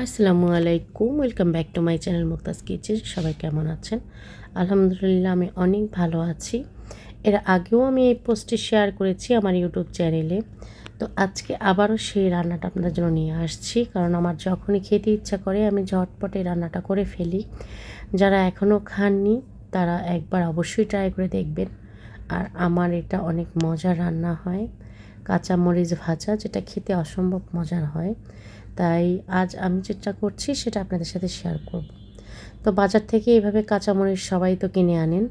আসসালামু আলাইকুম welcome back to my channel Muktaj kitchen সবাই কেমন আছেন? আলহামদুলিল্লাহ, আমি অনেক ভালো আছি। এর আগেও আমি এই পোস্টটি শেয়ার করেছি আমার ইউটিউব চ্যানেলে তো আজকে আবারও সেই রান্নাটা আপনাদের জন্য নিয়ে আসছি। কারণ আমার যখনই খেতে ইচ্ছা করে, আমি ঝটপটে রান্নাটা করে ফেলি। যারা এখনও খাননি, তারা একবার অবশ্যই ট্রাই করে দেখবেন। আর আমার এটা অনেক মজার রান্না হয়। কাঁচা মরিচ ভাজা, যেটা খেতে অসম্ভব মজার হয়। তাই আজ আমি যেটা করছি, সেটা আপনাদের সাথে শেয়ার করব। তো বাজার থেকে এভাবে কাঁচামরিচ সবাই তো কিনে আনেন।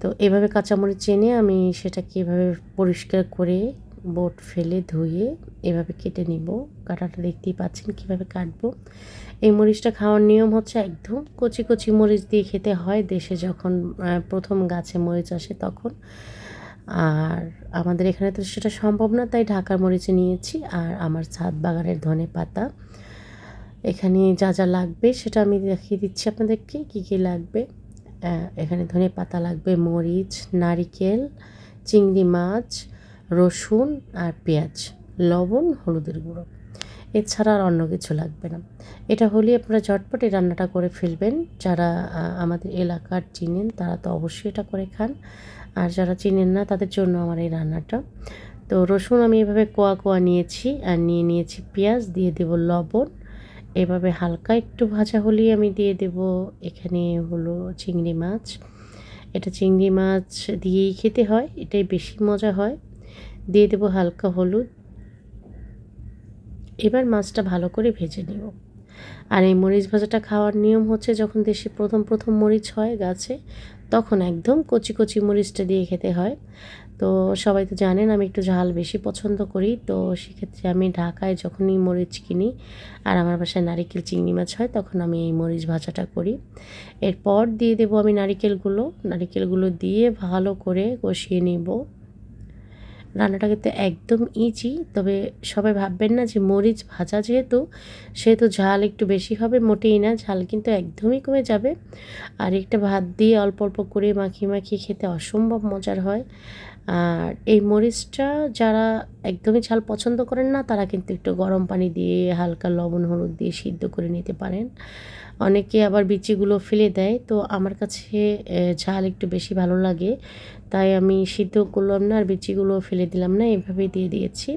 তো এভাবে কাঁচামরিচ এনে আমি সেটাকে এভাবে পরিষ্কার করে বোট ফেলে ধুয়ে এভাবে কেটে নিব। কাটাটা দেখতেই পাচ্ছেন কীভাবে কাটবো। এই মরিচটা খাওয়ার নিয়ম হচ্ছে একদম কচি কচি মরিচ দিয়ে খেতে হয়। দেশে যখন প্রথম গাছে মরিচ আসে তখন। আর আমাদের এখানে তো সেটা সম্ভব না, তাই ঢাকার মরিচে নিয়েছি আর আমার ছাদ বাগানের ধনে পাতা। এখানে যা যা লাগবে সেটা আমি দেখিয়ে দিচ্ছি আপনাদেরকে, কী কী লাগবে। এখানে ধনে পাতা লাগবে, মরিচ, নারিকেল, চিংড়ি মাছ, রসুন আর পেঁয়াজ, লবণ, হলুদের গুঁড়ো। এছাড়া আর অন্য কিছু লাগবে না। এটা হলে আপনারা ঝটপট এই রান্নাটা করে ফেলবেন। যারা আমাদের এলাকার চিনেন, তারা তো অবশ্যই এটা করে খান। আর যারা চিনেন না, তাদের জন্য আমার এই রান্নাটা। তো রসুন আমি এভাবে কোয়া কোয়া নিয়েছি আর নিয়ে নিয়েছি পেঁয়াজ, দিয়ে দেব লবণ। এভাবে হালকা একটু ভাজা হলেই আমি দিয়ে দেব এখানে হলো চিংড়ি মাছ। এটা চিংড়ি মাছ দিয়েই খেতে হয়, এটাই বেশি মজা হয়। দিয়ে দেব হালকা হলুদ। এবার মাছটা ভালো করে ভেজে নেব। আর এই মরিচ ভাজাটা খাওয়ার নিয়ম হচ্ছে যখন দেশে প্রথম প্রথম মরিচ হয় গাছে, তখন একদম কচি কচি মরিচটা দিয়ে খেতে হয়। তো সবাই তো জানেন আমি একটু ঝাল বেশি পছন্দ করি, তো সেক্ষেত্রে আমি ঢাকায় যখনই মরিচ কিনি আর আমার বাসায় নারিকেল চিংড়ি মাছ হয়, তখন আমি এই মরিচ ভাজাটা করি। এরপর দিয়ে দেবো আমি নারিকেলগুলো নারিকেলগুলো দিয়ে ভালো করে কষিয়ে নেব। রান্নাটা কিন্তু একদম ইজি তবে সবাই ভাববেন না যে মরিচ ভাজা যেহেতু, সেহেতু ঝাল একটু বেশি হবে, মোটেই না, ঝাল কিন্তু একদমই কমে যাবে। আর একটা ভাত দিয়ে অল্প অল্প করে মাখিয়ে মাখিয়ে খেতে অসম্ভব মজার হয়। আর এই মরিচটা যারা একদমই ঝাল পছন্দ করেন না, তারা কিন্তু একটু গরম পানি দিয়ে হালকা লবণ, হলুদ দিয়ে সিদ্ধ করে নিতে পারেন। অনেকে আবার বিচিগুলো ফেলে দেয়, তো আমার কাছে ঝাল একটু বেশি ভালো লাগে। তাই আমি সিদ্ধ করলাম না আর বিচিগুলো ফেলে দিলাম না, এভাবেই দিয়ে দিয়েছি।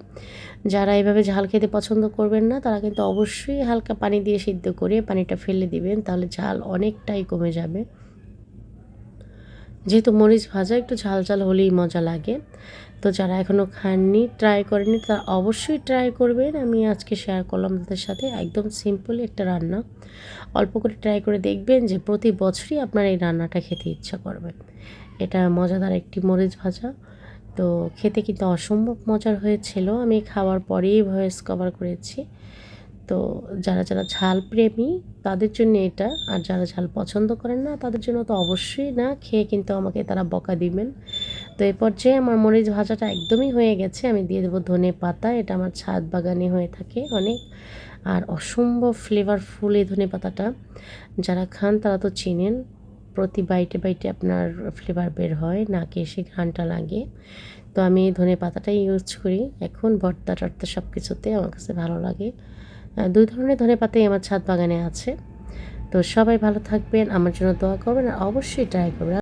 যারা এভাবে ঝাল খেতে পছন্দ করবেন না, তারা কিন্তু অবশ্যই হালকা পানি দিয়ে সিদ্ধ করে পানিটা ফেলে দিবেন, তাহলে ঝাল অনেকটাই কমে যাবে। যেহেতু মরিচ ভাজা, একটু ঝাল ঝাল হলেই মজা লাগে। তো যারা এখনও খাননি ট্রাই করেনি, তারা অবশ্যই ট্রাই করবেন। আমি আজকে শেয়ার করলাম তাদের সাথে একদম সিম্পল একটা রান্না। অল্প করে ট্রাই করে দেখবেন যে প্রতি বছরই আপনার এই রান্নাটা খেতে ইচ্ছা করবে। এটা মজাদার একটি মরিচ ভাজা। তো খেতে কিন্তু অসম্ভব মজার হয়েছিল। আমি খাওয়ার পরেই ভয়েস কভার করেছি। তো যারা যারা ঝাল প্রেমী তাদের জন্য এটা, আর যারা ঝাল পছন্দ করেন না তাদের জন্য তো অবশ্যই না, খেয়ে কিন্তু আমাকে তারা বকা দিবেন। তো এই পর্যায়ে আমার মরিচ ভাজাটা একদমই হয়ে গেছে, আমি দিয়ে দেবো ধনে পাতা, এটা আমার ছাদ বাগানে হয়ে থাকে অনেক। আর অসম্ভব ফ্লেভারফুল এই ধনে পাতাটা, যারা খান তারা তো চেনেন, প্রতি বাইটে বাইটে আপনার ফ্লেভার বের হয়, নাকে এসে ঘ্রানটা লাগে। তো আমি ধনে পাতাটাই ইউজ করি, এখন ভর্তা টর্তা সব কিছুতে আমার কাছে ভালো লাগে। দুই ধরনের ধনে পাতাই আমার ছাদ বাগানে আছে। তো সবাই ভালো থাকবেন, আমার জন্য দোয়া করবেন, আর অবশ্যই ট্রাই করবেন।